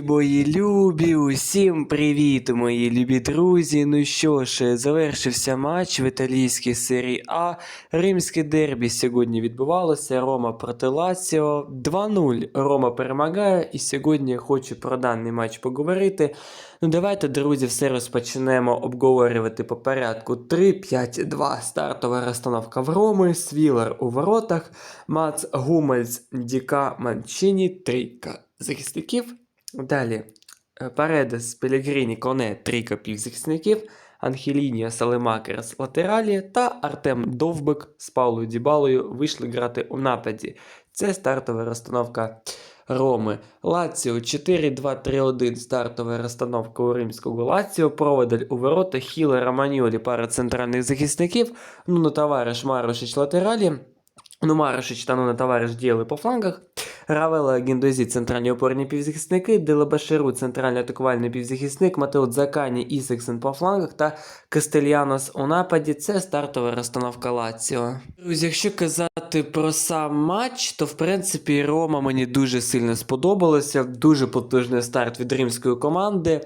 Мої любі, усім привіт, мої любі друзі. Ну що ж, завершився матч в італійській серії А. Римське дербі сьогодні відбувалося. Рома проти Лаціо. 2-0. Рома перемагає, і сьогодні я хочу про даний матч поговорити. Ну давайте, друзі, все розпочнемо обговорювати по порядку. 3-5-2 стартова розстановка в Роми, Свілер у воротах, Мац Гумельс, Діка Манчині, трійка захисників. Далі е, Паредес, Пелегріні, Коне, трійка півзахисників, Анхелінія, Салемакерс, латералі та Артем Довбик з Паулою Дібалою вийшли грати у нападі. Це стартова розстановка Роми. Лаціо 4-2-3-1 стартова розстановка у римського Лаціо, проводель у ворота, Хіле, Романьолі, пара центральних захисників, ну на товариш Марошич латералі, ну Марошич та ну товариш діяли по флангах. Равела Гіндозі центральні опорні півзахисники, Делебашеру центральний атакувальний півзахисник, Матео Дзакані Ісексен по флангах та Кастельянос у нападі. Це стартова розстановка Лаціо. Друзі, якщо казати про сам матч, то в принципі Рома мені дуже сильно сподобалося. Дуже потужний старт від римської команди.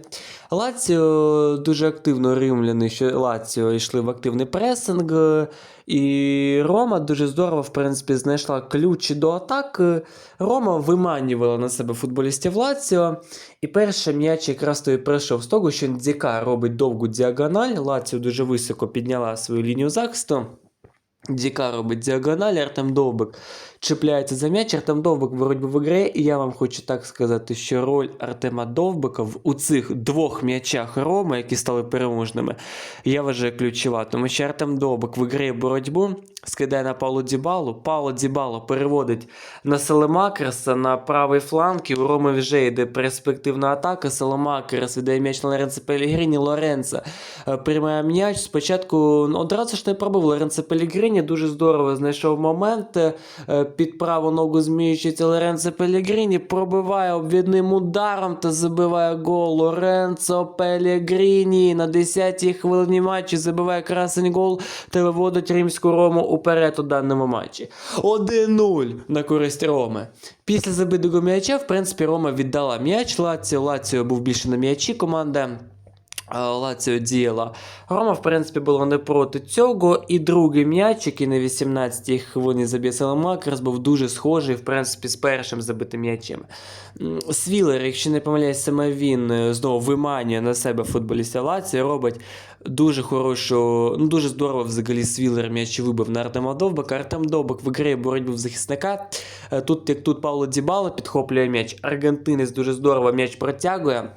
Лаціо дуже активно римляни, що Лаціо йшли в активний пресинг. І Рома дуже здорово, в принципі, знайшла ключі до атаки. Рома виманювала на себе футболістів Лаціо. І перший м'яч якраз той прийшов з того, що Дзіка робить довгу діагональ. Лаціо дуже високо підняла свою лінію захисту. Діка робить діагональ, Артем Довбик чіпляється за м'яч, Артем Довбик боротьбу виграє, і я вам хочу так сказати, що роль Артема Довбика у цих двох м'ячах Роми, які стали переможними, я вважаю ключова, тому що Артем Довбик виграє боротьбу, скидає на Пауло Дібалу, Пауло Дібало переводить на Селемакерса на правий фланг, і у Роми вже йде перспективна атака, Селемакерс віддає м'яч на Лоренцо Пелігріні, Лоренцо е, приймає м'яч, спочатку ну, одразу ж не пробив. Лоренцо Пелігріні, дуже здорово знайшов момент, е, під праву ногу зміючиться Лоренцо Пелігріні, пробиває обвідним ударом та забиває гол. Лоренцо Пелігріні на 10-й хвилині матчу забиває красень гол та виводить римську Рому уперед у даному матчі. 1-0 на користь Роми. Після забитого м'яча, в принципі, Рома віддала м'яч Лаціо. Лаціо був більше на м'ячі команда. Лаціо діяла. Рома, в принципі, була не проти цього. І другий м'яч, який на 18-й хвилині заб'є Селемакерс, був дуже схожий, в принципі, з першим забитим м'ячем. Свілер, якщо не помиляюсь, саме він е, знову виманює на себе футболіста Лаціо, робить дуже хорошу, ну дуже здорово взагалі Свілер м'яч вибив на Артема Довбика. Артем Довбик виграє боротьбу в захисника. Е, Тут, як тут Пауло Дібало підхоплює м'яч, аргентинець дуже здорово м'яч протягує.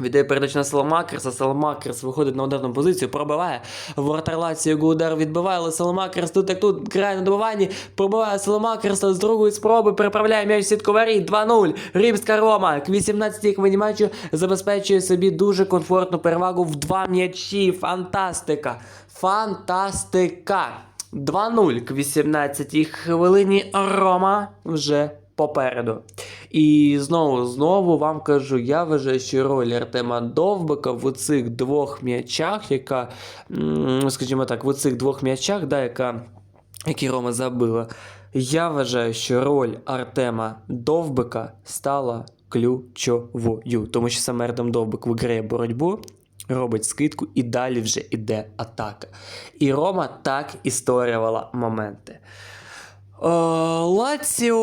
Віддає передачу на Саламакерса, Саламакерс виходить на ударну позицію, пробиває. Воротар Лаціо його удар відбиває, але Саламакерс тут як тут грає на добиванні, пробиває Саламакерса з другої спроби, переправляє м'яч воріт, 2-0. Римська Рома к 18-й хвилині матчу забезпечує собі дуже комфортну перевагу в два м'ячі. Фантастика! Фантастика! 2-0 к 18-й хвилині Рома вже попереду. І знову знову вам кажу, я вважаю, що роль Артема Довбика в цих двох м'ячах, яка, скажімо так, в цих двох м'ячах, да, яка, які Рома забила, я вважаю, що роль Артема Довбика стала ключовою. Тому що саме Артем Довбик виграє боротьбу. Робить скидку і далі вже іде атака. І Рома так і створювала моменти. Е, Лаціо,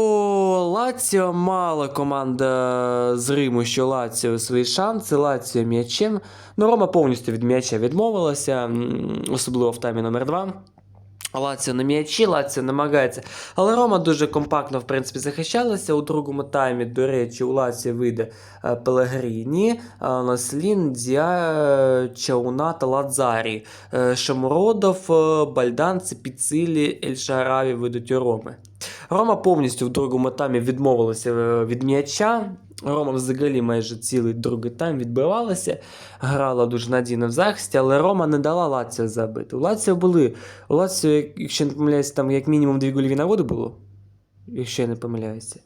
Лаціо мала команда з Риму, що Лаціо свої шанси, Лаціо м'ячем. Ну, Рома повністю від м'яча відмовилася, особливо в таймі номер 2 Лаціо на м'ячі, Лаціо намагається. Але Рома дуже компактно, в принципі, захищалася. У другому таймі, до речі, у Лаціо вийде е, Пелегріні, Наслін, Діа, Чауна та Ладзарі. Е, Шамуродов, е, Бальданці, Піцилі, Ельшараві вийдуть у Роми. Рома повністю в другому таймі відмовилася від м'яча. Рома взагалі майже цілий другий тайм відбивалася, грала дуже надійно в захисті, але Рома не дала Лаціо забити. У Лаціо були. У Лаціо, якщо не помиляюся, там як мінімум дві гольові нагоди було, якщо я не помиляюся.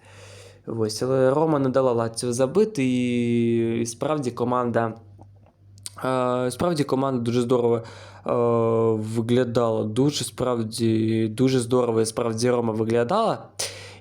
Ось, але Рома не дала Лаціо забити, і, і справді команда. Е, Справді команда дуже здорово е, виглядала. Дуже справді, дуже здорово і справді Рома виглядала.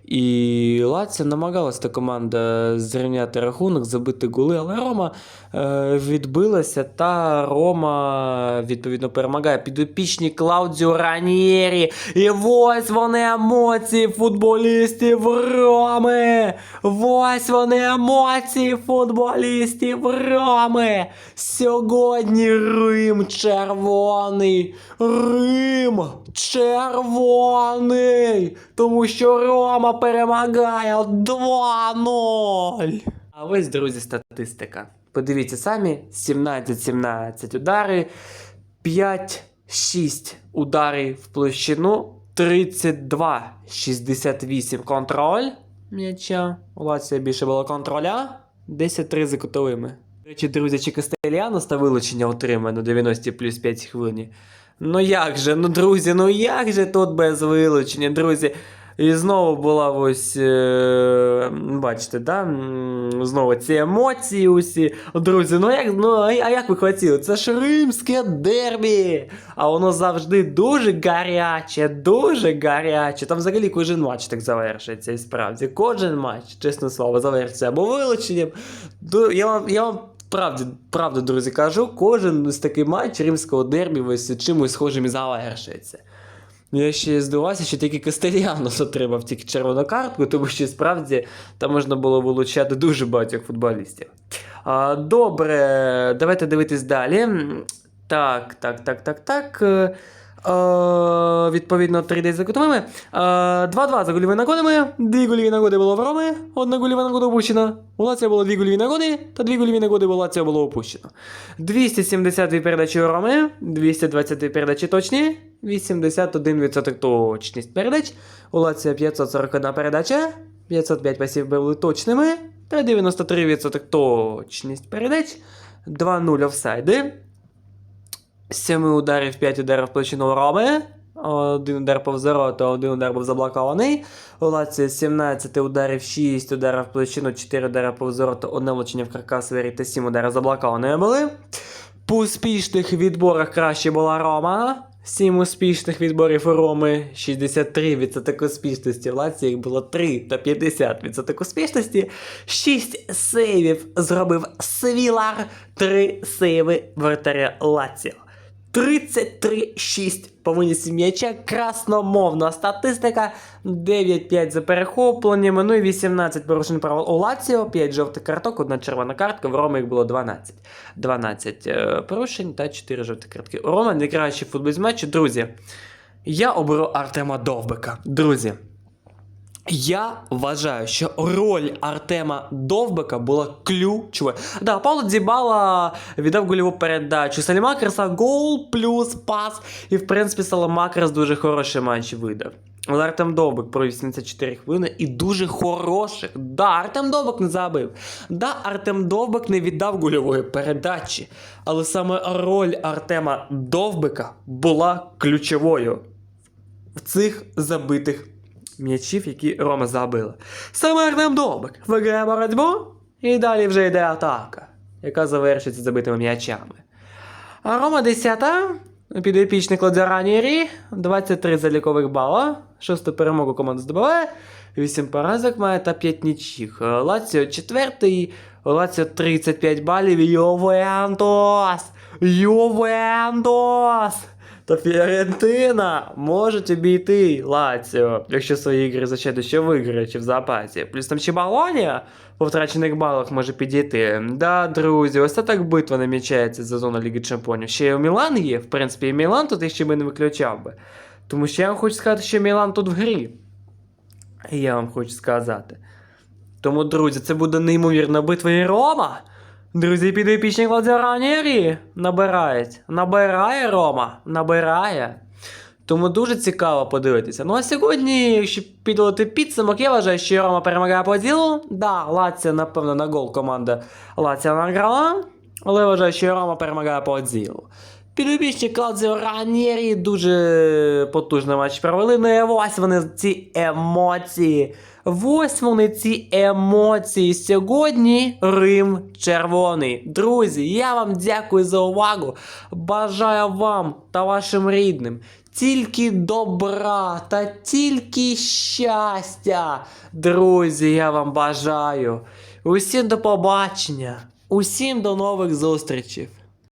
І Лаціо намагалася команда зрівняти рахунок, забити голи, але Рома е, відбилася, та Рома відповідно перемагає підопічні Клаудіо Раньєрі. І ось вони емоції футболістів Роми. Ось вони емоції футболістів Роми. Сьогодні Рим червоний. Рим червоний. Тому що Рома перемагає 2-0. А ось, друзі, статистика. Подивіться самі: 17-17 удари, 5-6 удари в площину, 32-68 контроль м'яча. У Лація більше було контроля, 10-3 за кутовими. До речі, друзі, чи Кастеліано та вилучення отримає на 90 плюс 5 хвилин. Ну як же, ну друзі, ну як же тут без вилучення, друзі? І знову була ось, е, бачите, да? знову ці емоції усі. Друзі, ну як, ну, а як ви хотіли? Це ж римське дербі! А воно завжди дуже гаряче, дуже гаряче. Там взагалі кожен матч так завершується, і справді. Кожен матч, чесне слово, завершиться або вилученням. Я вам, я вам правді, правду, друзі, кажу, кожен ось такий матч римського дербі ось чимось схожим і завершується. Я ще здивувався, що тільки Кастеліанос отримав тільки червону картку, тому що справді там можна було вилучати дуже багатьох футболістів. А, добре, давайте дивитись далі. Так, так, так, так, так. Е, е, відповідно, 3 десь за кутовими. Е, 2-2 за гольові нагодами. Дві гольові нагоди було в Роми, одна гольова нагода опущена. У Лаціо було дві гольові нагоди, та дві гольові нагоди у Лаціо було опущено. 272 передачі у Роми, 222 передачі точні, 81% точність передач. У Лаціо 541 передача, 505 пасів були точними, та 93% точність передач, 2-0 офсайди. 7 ударів, 5 ударів в площину Роми. Один удар повз ворота, один удар був заблокований. У Лації 17 ударів, 6 ударів в площину, 4 удари повз ворота, одне влучення в каркас двері та 7 ударів заблоковані були. По успішних відборах краще була Рома. 7 успішних відборів у Роми, 63% успішності. В Лації їх було 3 та 50% успішності. 6 сейвів зробив Свілар, 3 сейви вратаря Лаціо. 33-6 по винісі м'яча, красномовна статистика, 9-5 за перехопленнями, ну і 18 порушень правил у Лаціо, 5 жовтих карток, одна червона картка, в Роми їх було 12. 12 е, порушень та 4 жовті картки. У Рома найкращий футболіст матчу. Друзі, я оберу Артема Довбика. Друзі, я вважаю, що роль Артема Довбика була ключовою. Да, Павло Дзібала віддав гольову передачу. Салімакерса гол плюс пас. І, в принципі, Саламакерс дуже хороший матч видав. Але Артем Довбик провів 84 хвилини і дуже хороших. Да, Артем Довбик не забив. Да, Артем Довбик не віддав гольової передачі. Але саме роль Артема Довбика була ключовою в цих забитих м'ячів, які Рома забила. Саме Артем Довбик виграє боротьбу, і далі вже йде атака, яка завершиться забитими м'ячами. А Рома 10-та, підопічний Кладзаранірі, 23 залікових бала, шосту перемогу команда здобуває, 8 поразок має та 5 нічих. Лаціо 4, Лаціо 35 балів, Ювентус! Ювентус! Та Фіорентина можуть обійти Лаціо, якщо свої ігри зачати ще виграє чи в запасі. Плюс там ще Болонія по втрачених балах може підійти. Да, друзі, ось це так битва намічається за зону Ліги Чемпіонів. Ще й у Мілан є, в принципі, і Мілан тут ще би не виключав би. Тому що я вам хочу сказати, що Мілан тут в грі. Я вам хочу сказати. Тому, друзі, це буде неймовірна битва і Рома. Друзі, підопічні Ранєрі набирають. Набирає Рома. Набирає. Тому дуже цікаво подивитися. Ну а сьогодні, якщо підводити підсумок, я вважаю, що Рома перемагає по ділу. Да, Лація, напевно, на гол команда Лація награла. Але вважаю, що Рома перемагає по ділу. Підопічні Клаудіо Ранєрі дуже потужний матч провели. Ну і ось вони ці емоції. Ось вони ці емоції. Сьогодні Рим червоний. Друзі, я вам дякую за увагу. Бажаю вам та вашим рідним тільки добра та тільки щастя. Друзі, я вам бажаю. Усім до побачення. Усім до нових зустрічей.